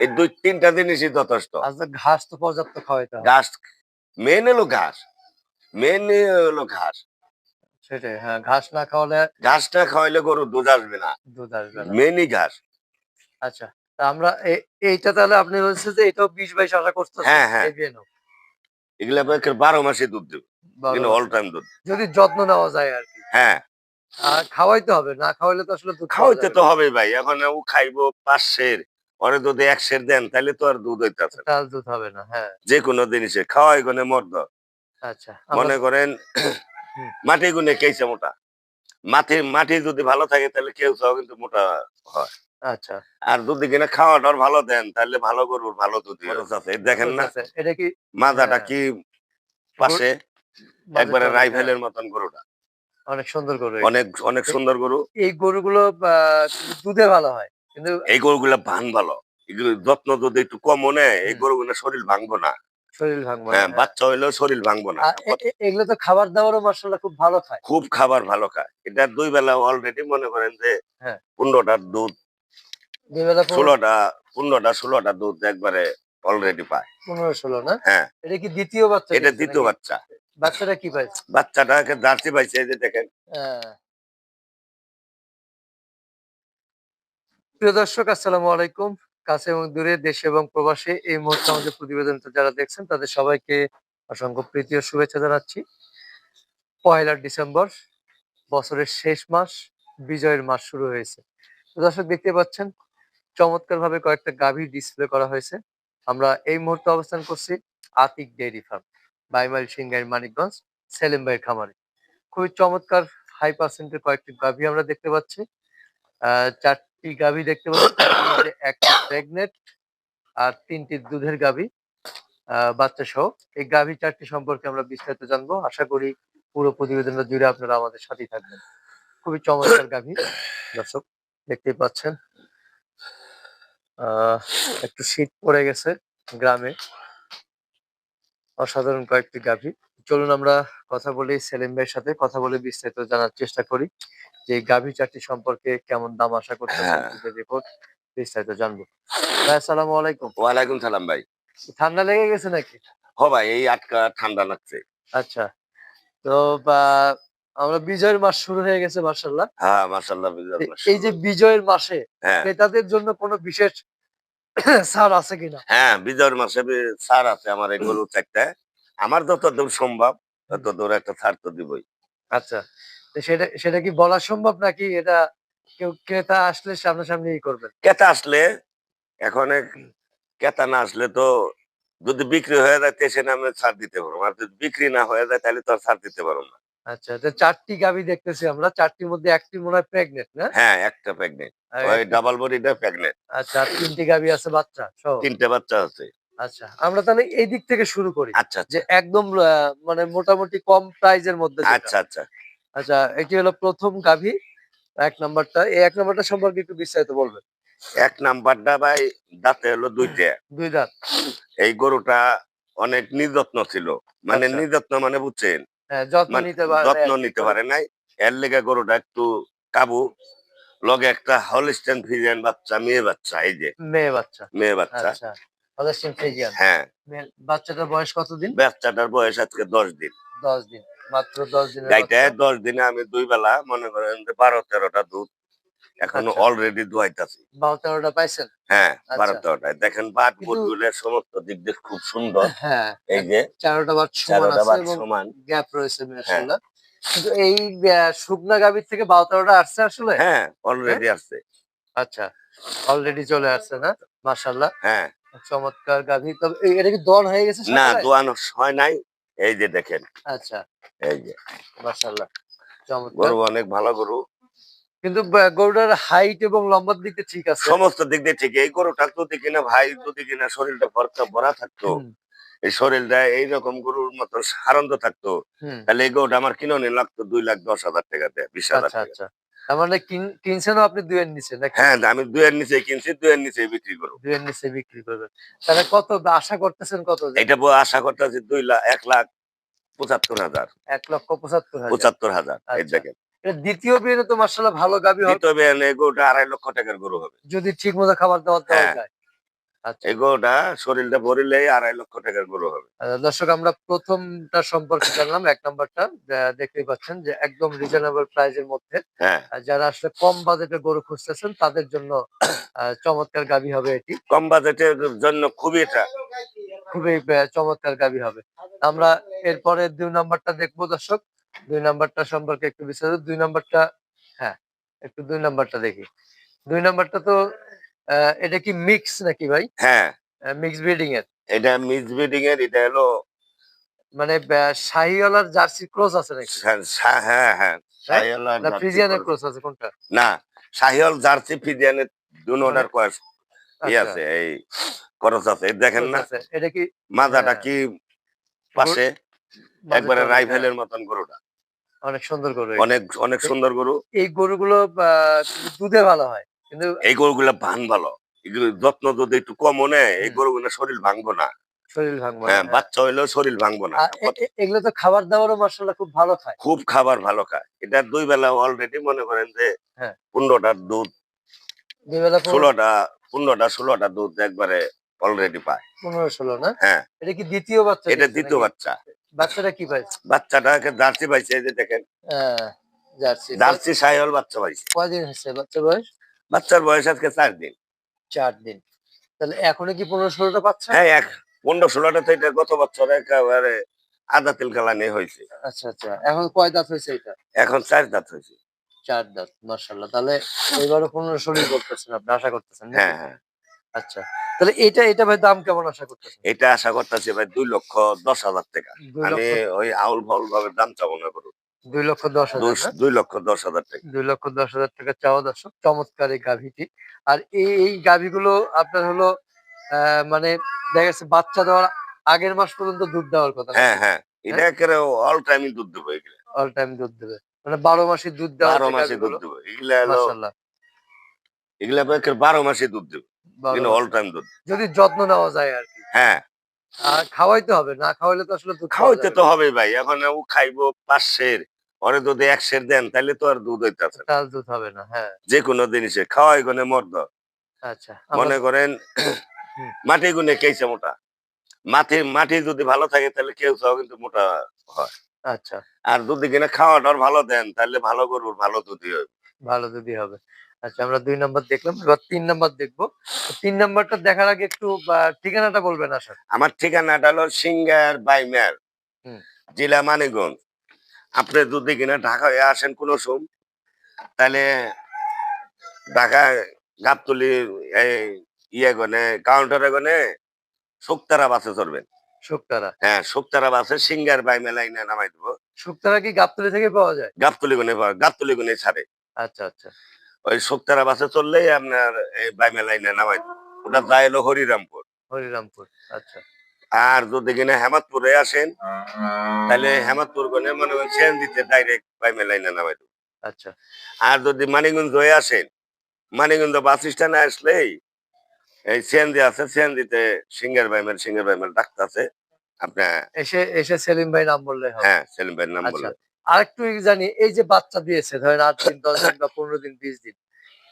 এই দুই তিনটা জিনিসই যথেষ্ট। আচ্ছা ঘাস তো পর্যাপ্ত খাওয়াইতে ঘাস মেন হলো ঘাস। মেন হলো ঘাস। সেটাই হ্যাঁ ঘাস না খাওয়ালে ঘাসটা খাওয়াইলে গরু দুধ আসবে না। দুধ আসবে না। মেনই ঘাস। আচ্ছা তা আমরা এইটা তাহলে আপনি বলছেন যে এটাও বিশ বাইশ আশা হ্যাঁ, হ্যাঁ। এগুলা বারো মাসে দুধ দেবে। অল টাইম দুধ। যদি যত্ন নেওয়া যায় আর কি। হ্যাঁ। খাওয়াইতে হবে না খাওয়াইলে তো আসলে খাওয়াইতে তো। হবে ভাই এখন ও খাইবো পাঁচ ওরে যদি এক সের দেন তাহলে তো আর দুধ হইতাছে। তাহলে দুধ হবে না হ্যাঁ। যে কোনো জিনিসে খাওয়াই গুনে মর্দ। আচ্ছা মনে করেন মাটি গুনে কেছে মোটা? মাটি মাটি যদি ভালো থাকে তাহলে কেউ চাও কিন্তু মোটা হয়। আচ্ছা। আর যদি কিনা খাওয়াটার ভালো দেন তাহলে ভালো গরুর ভালো দুধ আছে। দেখেন না এটা কি মাজাটা হ্যাঁ। কি পাশে? একবারে রাইফেলের মতন গরুটা। অনেক সুন্দর গরু অনেক অনেক সুন্দর গরু। এই গরুগুলো দুধে ভালো হয়? কিন্তু এই গরুগুলা ভান ভালো এগুলো যত্ন যদি একটু কম নেয় এই। গরুগুলো শরীর ভাঙবো না। শরীর ভাঙবে হ্যাঁ বাচ্চা হইলেও শরীর ভাঙবো না। এগুলো তো খাবার দাবারও মাসাল্লাহ খুব ভালো খায়। খুব খাবার ভালো খায়। এটা দুই বেলা অলরেডি মনে করেন যে হ্যাঁ। পনেরোটার দুধ ষোলোটা পনেরোটা ষোলোটা দুধ একবারে অলরেডি পায়। পনেরো ষোলো না? হ্যাঁ। এটা কি দ্বিতীয় বাচ্চা এটা দ্বিতীয় বাচ্চা। বাচ্চাটা কি পাইছে? বাচ্চাটাকে জার্সি পাইছে এই যে দেখেন। প্রিয় দর্শক আসসালামু আলাইকুম। কাছে এবং দূরে দেশে এবং প্রবাসে এই মুহূর্তে আমাদের প্রতিবেদনটা যারা দেখছেন তাদের সবাইকে অসংখ্য প্রীতি ও শুভেচ্ছা জানাচ্ছি। পয়লা ডিসেম্বর বছরের শেষ মাস বিজয়ের মাস শুরু হয়েছে। দর্শক দেখতে পাচ্ছেন চমৎকার ভাবে কয়েকটা গাভী ডিসপ্লে করা হয়েছে। আমরা এই মুহূর্তে অবস্থান করছি আতিক ডেইরি ফার্ম বাইমাইল সিংগাই মানিকগঞ্জ সেলিম ভাইয়ের খামারে। খুবই চমৎকার হাই পার্সেন্টের কয়েকটি গাভী আমরা দেখতে পাচ্ছি। আহ, চারটি গাভী দেখতে পাচ্ছি একটি প্রেগনেন্ট আর তিনটি দুধের গাভী বাচ্চা সহ। এই গাভী চারটি সম্পর্কে আমরা বিস্তারিত জানব। আশা করি পুরো প্রতিবেদনটা জুড়ে আপনারা আমাদের সাথেই থাকবেন। খুবই চমৎকার গাভী। দর্শক, দেখতেই পাচ্ছেন। একটু শীত পড়ে গেছে গ্রামে। অসাধারণ কয়েকটি গাভী। চলুন আমরা কথা বলি সেলিম ভাইয়ের সাথে। কথা বলে বিস্তারিত জানার চেষ্টা করি যে গাভী চারটি সম্পর্কে কেমন দাম আশা করতে হ্যাঁ। রিপোর্ট বিস্তারিত জানব। ভাই আসসালামু আলাইকুম। ওয়ালাইকুম সালাম ভাই। ঠান্ডা লেগে গেছে নাকি? হ ভাই এই আটকা ঠান্ডা লাগছে। আচ্ছা। তো আমরা বিজয়ের মাস শুরু হয়ে গেছে মার্শাল্লাহ হ্যাঁ মাসাল্লাহ এই যে বিজয়ের মাসে হ্যাঁ। ক্রেতাদের জন্য কোনো বিশেষ ছাড় আছে কিনা? হ্যাঁ বিজয়ের মাসে ছাড় আছে আমার এই গরু চারটা। আমার যত দূর সম্ভব তত দূর একটা ছাড় তো দিবই। আচ্ছা সেটা সেটা কি বলা সম্ভব নাকি এটা কেউ ক্রেতা আসলে সামনাসামনি করবেন? কেতা আসলে এখন ক্রেতা না আসলে তো যদি বিক্রি হয়ে যায় সে নামে ছাড় দিতে পারব আর যদি বিক্রি না হয়ে যায় তাহলে তো আর ছাড় দিতে পারব না। আচ্ছা চারটি গাভী দেখতেছি আমরা চারটির মধ্যে একটি মনে হয় প্রেগনেন্ট না? হ্যাঁ একটা প্রেগনেন্ট ওই ডাবল বডিটা প্রেগনেন্ট আচ্ছা আর তিনটি গাভী আছে বাচ্চা সহ। তিনটে বাচ্চা আছে। আচ্ছা আমরা তাহলে এই দিক থেকে শুরু করি। আচ্ছা যে একদম মানে মোটামুটি কম প্রাইজের মধ্যে আচ্ছা আচ্ছা। আচ্ছা এটি হলো প্রথম গাভী এক নাম্বারটা। এই এক নাম্বারটা সম্পর্কে একটু বিস্তারিত বলবেন। এক নাম্বারটা ভাই দাঁতে হলো দুইটা। দুই দাঁত। এই গরুটা অনেক নির্যত্ন ছিল। মানে আচ্ছা। নির্যত্ন মানে বুঝছেন? হ্যাঁ যত্ন মানে নিতে পারে। যত্ন নিতে পারে নাই। এর লেগে গরুটা একটু কাবু। লগে একটা হলিস্টেন ফিজিয়ান বাচ্চা মেয়ে বাচ্চা এই যে। মেয়ে বাচ্চা। মেয়ে বাচ্চা। আচ্ছা। হলস্টিন ফ্রিজিয়ান হ্যাঁ। বাচ্চাটার বয়স কতদিন? বাচ্চাটার বয়স আজকে দশ দিন। দশ দিন মাত্র দশ দিনের গাইটা দশ দিনে আমি দুই বেলা মনে করেন যে বারো তেরোটা দুধ এখনও আচ্ছা। অলরেডি দুয়াইতাছি বারো তেরোটা পাইছেন? হ্যাঁ বারো আচ্ছা। তেরোটায়। দেখেন বাট বুটগুলের সমস্ত দিক দিয়ে খুব সুন্দর। হ্যাঁ এই যে চারোটা বাট চারোটা বাট সমান। গ্যাপ রয়েছে মাশাআল্লাহ। কিন্তু এই শুকনা গাভীর থেকে বারো তেরোটা আসছে আসলে? হ্যাঁ অলরেডি আসছে। আচ্ছা অলরেডি চলে আসছে না? মাশাআল্লাহ। হ্যাঁ। চমৎকার গাভী তবে এটা কি দন হয়ে গেছে না? দোয়ানো হয় নাই। এই যে দেখেন। আচ্ছা। এই যে। মাশাআল্লাহ। চমৎকার। গরু অনেক ভালো গরু। কিন্তু গরুটার হাইট এবং লম্বার দিক দিয়ে ঠিক আছে। সমস্ত দিক দিয়ে ঠিক এই গরুটা যদি কিনা ভাই যদি কিনা শরীরটা ভরতা ভরা থাকতো এই শরীরটা এইরকম গরুর মতো সারন্দ থাকতো তাহলে এই গরুটা আমার কিনে লাগতো দুই লাখ দশ হাজার টাকাতে বিশ হাজার আচ্ছা টাকা আচ্ছা। তার মানে কিন- কিনছেনও আপনি দুয়ের নিচে নাকি? হ্যাঁ আমি দুয়ের নিচে কিনছি দুয়ের নিচে বিক্রি করব। দুয়ের নিচে বিক্রি করবেন। তাহলে কত আশা করতেছেন কত এটা আশা করতেছি দুই লাখ এক লাখ পঁচাত্তর হাজার। এক লক্ষ পঁচাত্তর হাজার। পঁচাত্তর হাজার এই আচ্ছা। দ্বিতীয় বিয়ে তো মার্শাল্লাহ ভালো গাভী হবে। দ্বিতীয় গরুটা আড়াই লক্ষ টাকার গরু হবে। যদি ঠিক মতো খাবার দাবার দেওয়া হ্যাঁ। যায়। আচ্ছা। শরীরটা ভরিলে আড়াই লক্ষ টাকার গরু হবে। দর্শক আমরা প্রথমটা সম্পর্কে জানলাম এক নাম্বারটা দেখতেই পাচ্ছেন যে একদম রিজনেবল প্রাইজের মধ্যে হ্যাঁ। যারা আসলে কম বাজেটে গরু খুঁজতেছেন তাদের জন্য চমৎকার গাবি হবে এটি। কম বাজেটের জন্য খুবই এটা খুবই চমৎকার গাবি হবে। আমরা এরপরে দুই নাম্বারটা দেখব দর্শক। দুই নাম্বারটা সম্পর্কে একটু বিস্তারিত। দুই নাম্বারটা হ্যাঁ একটু দুই নাম্বারটা দেখি। দুই নাম্বারটা তো এটা কি মিক্স নাকি ভাই? হ্যাঁ। মিক্স ব্রিডিং এর? এটা মিক্স ব্রিডিং এর এটা হলো মানে শাহিওয়ালার জার্সি ক্রস আছে নাকি? হ্যাঁ হ্যাঁ। শাহিওয়াল না ফ্রিজিয়ানের ক্রস। ক্রস আছে কোনটা? না শাহিওয়াল জার্সি ফিজিয়ানের দুনোটার কয়েস ই আচ্ছা, আছে এই ক্রস আছে দেখেন না। এটা কি মাজাটা হ্যাঁ। কি পাশে? একবারে চড়া? রাইফেলের মতন গরুটা। হ্যাঁ, অনেক সুন্দর গরু অনেক অনেক সুন্দর গরু। এই গরুগুলো দুধে ভালো হয়? কিন্তু এই গরুগুলা ভান ভালো। এগুলো যত্ন যদি একটু কম নেয় এই। গরুগুলো শরীর ভাঙবো না। শরীর ভাঙবে হ্যাঁ বাচ্চা হইলেও শরীর ভাঙবো না। এগুলো তো খাবার দাবারও খুব ভালো খায়। খুব খাবার ভালো খায়। এটা দুই বেলা অলরেডি মনে করেন যে হ্যাঁ। পনেরোটার দুধ দুই বেলা ষোলোটা পনেরোটা ষোলোটা দুধ একবারে অলরেডি পায়। পনেরো ষোলো না? হ্যাঁ। এটা কি দ্বিতীয় বাচ্চা এটা দ্বিতীয় বাচ্চা। বাচ্চাটা কি পাইছে? বাচ্চাটাকে জার্সি পাইছে এই যে দেখেন। জার্সি। জার্সি সাইহল বাচ্চা পাইছে। কয়দিন বাচ্চা বয়স? বাচ্চার বয়স আজকে চার দিন। চার দিন। তাহলে এখনও কি পনেরো ষোলোটা পাচ্ছে হ্যাঁ এক পনেরো ষোলোটা তো এটা গত বছর একেবারে আদা তিল কালানি হয়েছে। আচ্ছা আচ্ছা। এখন কয় দাঁত হয়েছে এটা? এখন চার দাঁত হয়েছে। চার দাঁত মার্শাল্লাহ তাহলে এবারও পনেরো ষোলোই করতেছেন আপনি আশা করতেছেন হ্যাঁ হ্যাঁ। আচ্ছা। তাহলে এটা এটা ভাই দাম কেমন আশা করতেছেন? এটা আশা করতেছি ভাই দুই লক্ষ দশ হাজার টাকা। আমি ওই আউল ফাউল ভাবে দাম চাবো না করু দুই লক্ষ দশ হাজার দুই- লক্ষ দশ হাজার টাকা। দুই লক্ষ দশ হাজার টাকা চাওয়া দর্শক চমৎকার এই গাভীটি। আর এই এই গাভীগুলো আপনার হলো মানে দেখা যাচ্ছে বাচ্চা দেওয়ার আগের মাস পর্যন্ত দুধ দেওয়ার কথা। হ্যাঁ হ্যাঁ এটা একেবারে অল টাইমই দুধ দেবো এগুলো। অল টাইম দুধ দেবে। মানে বারো মাসে দুধ দেওয়া বারো মাসে দুধ দেবো। এগুলা মাসাল্লাহ এগুলা বারো মাসে দুধ দেবো। অল টাইম দুধ। যদি যত্ন নেওয়া যায় আর কি। হ্যাঁ। খাওয়াইতে হবে না খাওয়াইলে তো আসলে খাওয়াইতে তো হবে ভাই এখন ও খাইবো পাঁচ সের পরে যদি এক সের দেন তাহলে তো আর দুধ হইতেছে তাহলে দুধ হবে না হ্যাঁ। যে কোনো জিনিসে খাওয়াই গুনে মর্দ। আচ্ছা মনে করেন মাটি গুনে কেছে মোটা? মাটি মাটি যদি ভালো থাকে তাহলে কেউ চাও কিন্তু মোটা হয়। আচ্ছা। আর যদি কিনা খাওয়াটার ভালো দেন তাহলে ভালো গরুর ভালো দুধই হবে। ভালো যদি হবে। আচ্ছা আমরা দুই নম্বর দেখলাম এবার তিন নম্বর দেখব। তিন নাম্বারটা দেখার আগে একটু ঠিকানাটা বলবেন আশা আমার ঠিকানাটা হলো সিঙ্গার বাইমের জেলা মানিকগঞ্জ। আপনি যদি কিনা ঢাকা হয়ে আসেন কোনো সোম তাহলে ঢাকা গাবতলি এই ইয়ে গনে কাউন্টারে গনে শুক্তারা বাসে চড়বেন। শুক্তারা? হ্যাঁ শুক্তারা বাসে সিঙ্গার বাইমে লাইনে নামাই দেবো। শুক্তারা কি গাবতলি থেকে পাওয়া যায়? গাবতলি গুনে পাওয়া- গাবতলি গুনে ছাড়ে। আচ্ছা আচ্ছা। ওই শুক্তারা বাসে চললেই আপনার এই বাইমে লাইনে নামাই ওটা যায় হলো হরিরামপুর। হরিরামপুর আচ্ছা। আর যদি কিনা হেমাদপুরে আসেন তাহলে হেমাদপুর গনে মনে করেন সেন দিতে ডাইরেক্ট বাইমে লাইনে নামাই আচ্ছা। আর যদি মানিগঞ্জ হয়ে আসেন মানিগঞ্জ বাস স্ট্যান্ডে আসলেই এই সিএনজি আছে সিএনজিতে সিঙ্গার বাইমের সিঙ্গার বাইমের ডাক্তার আছে। আপনার এসে এসে সেলিম ভাই নাম বললে হ্যাঁ সেলিম ভাইয়ের নাম আচ্ছা। বললেন আরেকটু জানি এই যে বাচ্চা দিয়েছে ধরেন আট দিন দশ দিন বা পনেরো দিন বিশ দিন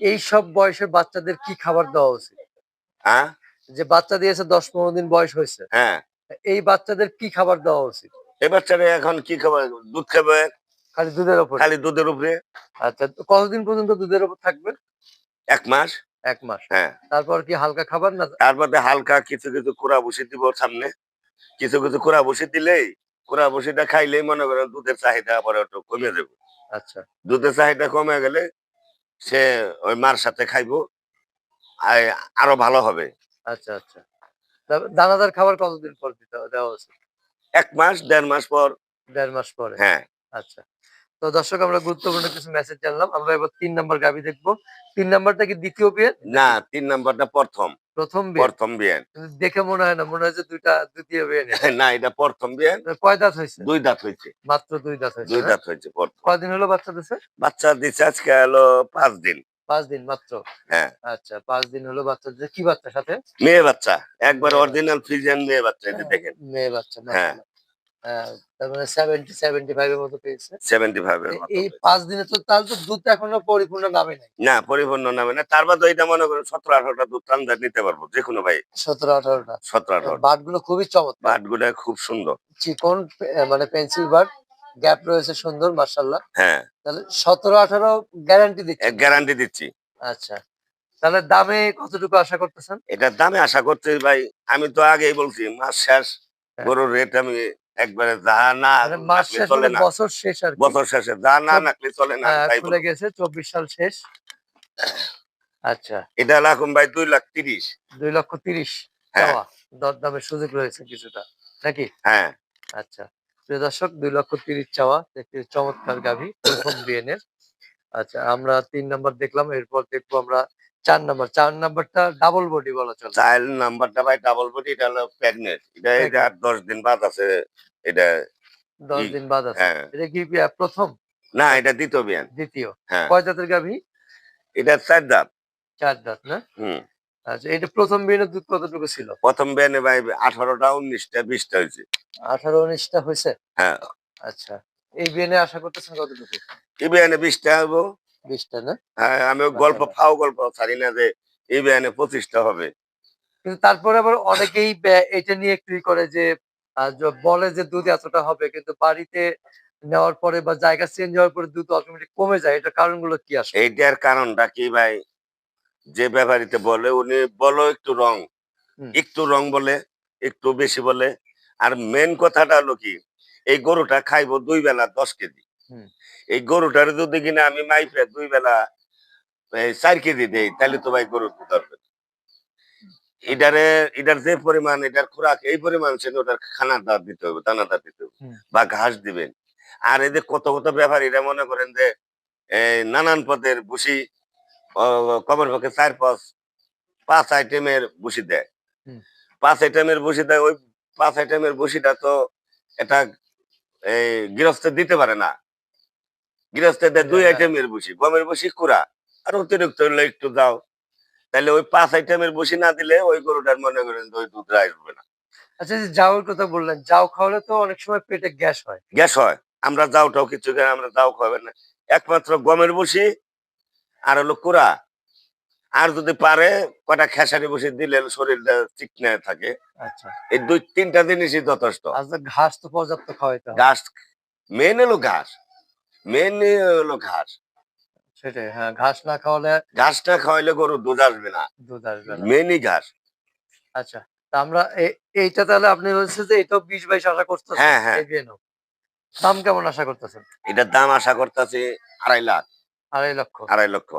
এই সব বয়সের বাচ্চাদের কি খাবার দেওয়া উচিত? হ্যাঁ যে বাচ্চা দিয়েছে দশ পনেরো দিন বয়স হয়েছে হ্যাঁ। এই বাচ্চাদের কি খাবার দেওয়া উচিত? এই বাচ্চারা এখন কি খাবার দুধ খাবে? খালি দুধের ওপর খালি দুধের উপরে? আচ্ছা কতদিন পর্যন্ত দুধের ওপর থাকবে? এক মাস। এক মাস। হ্যাঁ। তারপর কি হালকা খাবার না তারপরে হালকা কিছু কিছু কুড়া বসে দিব সামনে। কিছু কিছু কুড়া বসে দিলেই কুড়া বসিটা খাইলেই মনে করেন দুধের চাহিদা আবার একটু কমে যাবে। আচ্ছা। দুধের চাহিদা কমে গেলে সে ওই মার সাথে খাইবো আর- আরও ভালো হবে। আচ্ছা আচ্ছা। দানাদার খাবার কতদিন পর দিতে দেওয়া উচিত এক মাস দেড় মাস পর। দেড় মাস পরে? হ্যাঁ। আচ্ছা। তো দর্শক আমরা গুরুত্বপূর্ণ কিছু মেসেজ জানলাম। আমরা এবার তিন নাম্বার গাবি দেখব। তিন নাম্বারটা কি দ্বিতীয় বিয়ে? না তিন নাম্বারটা প্রথম। প্রথম বিয়ে? প্রথম দেখে মনে হয় না মনে হয় যে দুইটা দ্বিতীয় বিয়ে নেই। না এটা প্রথম বিয়ান কয় দাঁত হয়েছে? দুই দাঁত হয়েছে। মাত্র দুই দাঁত হয়েছে দুই দাঁত হয়েছে হলো বাচ্চা দিছে? বাচ্চা দিচ্ছে আজকে হলো পাঁচ দিন। পাঁচ দিন মাত্র? হ্যাঁ। আচ্ছা পাঁচ দিন হলো বাচ্চা কি বাচ্চা সাথে? মেয়ে বাচ্চা। একবার অরিজিনাল ফ্রিজিয়ান মেয়ে বাচ্চা দেখেন। মেয়ে বাচ্চা হ্যাঁ। মাশাআল্লাহ। আহ, তার মানে সেভেন্টি সেভেন্টি ফাইভ এর মতো পেয়েছে। সেভেন্টি ফাইভ এর এই পাঁচ দিনে তো তাহলে তো দুধ এখনও পরিপূর্ণ নামে নাই। না পরিপূর্ণ নামে না। তার বাদে এটা মনে করেন সতেরো আঠারোটা দুধ টান্দার নিতে পারব যে কোনো ভাই। সতেরো আঠারোটা। সতেরো আঠারো বাটগুলো খুবই চমৎকার। বাটগুলা খুব সুন্দর। চিকন মানে পেন্সিল বাট গ্যাপ রয়েছে সুন্দর মার্শাল্লাহ হ্যাঁ। তাহলে সতেরো আঠারো গ্যারান্টি দিচ্ছে। গ্যারান্টি দিচ্ছি। আচ্ছা। তাহলে দামে কতটুকু আশা করতেছেন? এটার দামে আশা করছি ভাই আমি তো আগেই বলছি মাস শেষ হ্যাঁ। গরুর রেট আমি একবারে যা না মানে মাস শেষ চলে হলে না। বছর শেষ আর বছর শেষে যা না রাখলে চলে না খুলে বলব। গেছে চব্বিশ সাল শেষ। আচ্ছা। এটা লাখুম ভাই দুই লাখ তিরিশ। দুই লক্ষ তিরিশ। হ্যাঁ। দরদামের সুযোগ রয়েছে কিছুটা নাকি? হ্যাঁ। আচ্ছা। প্রিয় দর্শক দুই লক্ষ তিরিশ চাওয়া একটি চমৎকার গাভী প্রথম বিএনের আচ্ছা আমরা তিন নম্বর দেখলাম এরপর দেখব আমরা চার নাম্বার চার নাম্বারটা ডাবল বডি বলা চলে। চাইল্ড নাম্বারটা ভাই ডাবল বডি এটা হলো প্রেগনেন্ট এটা এটা আর দশ দিন বাদ আছে এটা দশ দিন বাদ আছে। হ্যাঁ। এটা কি আহ, প্রথম? না এটা দ্বিতীয় বিয়ান। দ্বিতীয়। হ্যাঁ। কয় জাতের গাভী? এটা চার দাঁত চার দাঁত না? হুম। আচ্ছা এটা প্রথম বিয়ের দুধ কতটুকু ছিল? প্রথম বিয়ানে ভাই আঠারোটা উনিশটা বিশটা হয়েছে। আঠারো উনিশটা হয়েছে? হ্যাঁ। আচ্ছা। এই বিয়েনে আশা করতেছেন কতটুকু? এই বিয়ানে বিশটা হব বিশটা না? হ্যাঁ আমি গল্প ফাও গল্প ছাড়ি না যে এই বিয়ানে পঁচিশটা হবে। কিন্তু তারপরে আবার অনেকেই এটা নিয়ে একটু করে যে বলে যে দুধ এতটা হবে কিন্তু বাড়িতে নেওয়ার পরে বা জায়গা চেঞ্জ হওয়ার পরে দুধ অটোমেটিক কমে যায় এটা কারণগুলো কি আসে এইটার কারণটা কি ভাই? যে ব্যাপারীতে বলে উনি বলো একটু রং। একটু রং বলে একটু বেশি বলে। আর মেন কথাটা হলো কি? এই গরুটা খাইবো দুই বেলা দশ কেজি। এই গরুটার যদি কিনা আমি মাইপে দুই বেলা চার কেজি দেই তাহলে তো ভাই দুধ এটারে এটার যে পরিমাণ এটার খোরাক এই পরিমাণ সে ওটার দাঁত দিতে হবে দানাদার দিতে হবে বা ঘাস দিবেন। আর এই যে কত কত মনে করেন যে নানান পদের ভুসি কবর পক্ষে চার পাঁচ পাঁচ আইটেমের ভুসি দেয়। পাঁচ আইটেমের ভুসি দেয় ওই পাঁচ আইটেমের ভুসিটা তো এটা এই গৃহস্থ দিতে পারে না। গৃহস্থ দেয় দুই। আইটেমের ভুসি গমের ভুসি কুড়া। আর অতিরিক্ত হলে একটু দাও। তাহলে ওই পাঁচ আইটেমের ভুসি না দিলে ওই গরুটার মনে করেন ওই দুধ আসবে না। আচ্ছা যে জাউর কথা বললেন জাউ খাওয়ালে তো অনেক সময় পেটে গ্যাস হয়। গ্যাস হয়। আমরা যাওটাও কিছু খাই, আমরা যাও খাবেন না। একমাত্র গমের বসি আর হলো কুড়া। আর যদি পারে কটা খেসারি বসে দিলে শরীরটা চিকনে থাকে। আচ্ছা। এই দুই তিনটা জিনিসই যথেষ্ট। আজ ঘাস তো পর্যাপ্ত খাওয়াইতে ঘাস মেন হলো ঘাস। মেন হলো ঘাস। সেটাই হ্যাঁ ঘাস না খাওয়ালে ঘাসটা খাওয়াইলে গরু দুধ আসবে না। দুধ আসবে না। মেনই ঘাস। আচ্ছা তা আমরা এইটা তাহলে আপনি যে এটাও বিশ বাইশ আশা করতেছেন? হ্যাঁ, হ্যাঁ। দাম কেমন আশা করতেছেন? এটার দাম আশা করতেছি আড়াই লাখ। আড়াই লক্ষ। আড়াই লক্ষ।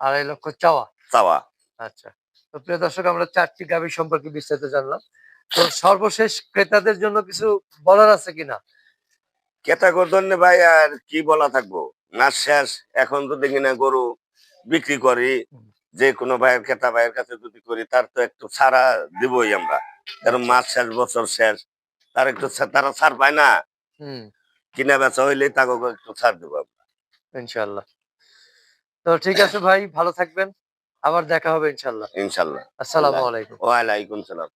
আড়াই লক্ষ চাওয়া? চাওয়া। আচ্ছা তো প্রিয় দর্শক আমরা চারটি গাভী সম্পর্কে বিস্তারিত জানলাম। তো সর্বশেষ ক্রেতাদের জন্য কিছু বলার আছে কিনা? কেতা করদন্নে ভাই আর কি বলা থাকব নাচ শেষ এখন যদি কিনা গরু বিক্রি করি। যে কোনো ভাইয়ের খেতা ভাইয়ের কাছে যদি করি তার তো একটু ছাড়া দিবই আমরা কারণ। মাস শেষ বছর শেষ তার একটু তারা ছাড় পায় না কিনা বেচা হইলেই তাকে একটু ছাড় দেবো আমরা। ইনশাল্লাহ তো ঠিক আছে ভাই ভালো থাকবেন আবার দেখা হবে ইনশাল্লাহ ইনশাল্লাহ আসসালামু। আলাইকুম ওয়ালাইকুম সালাম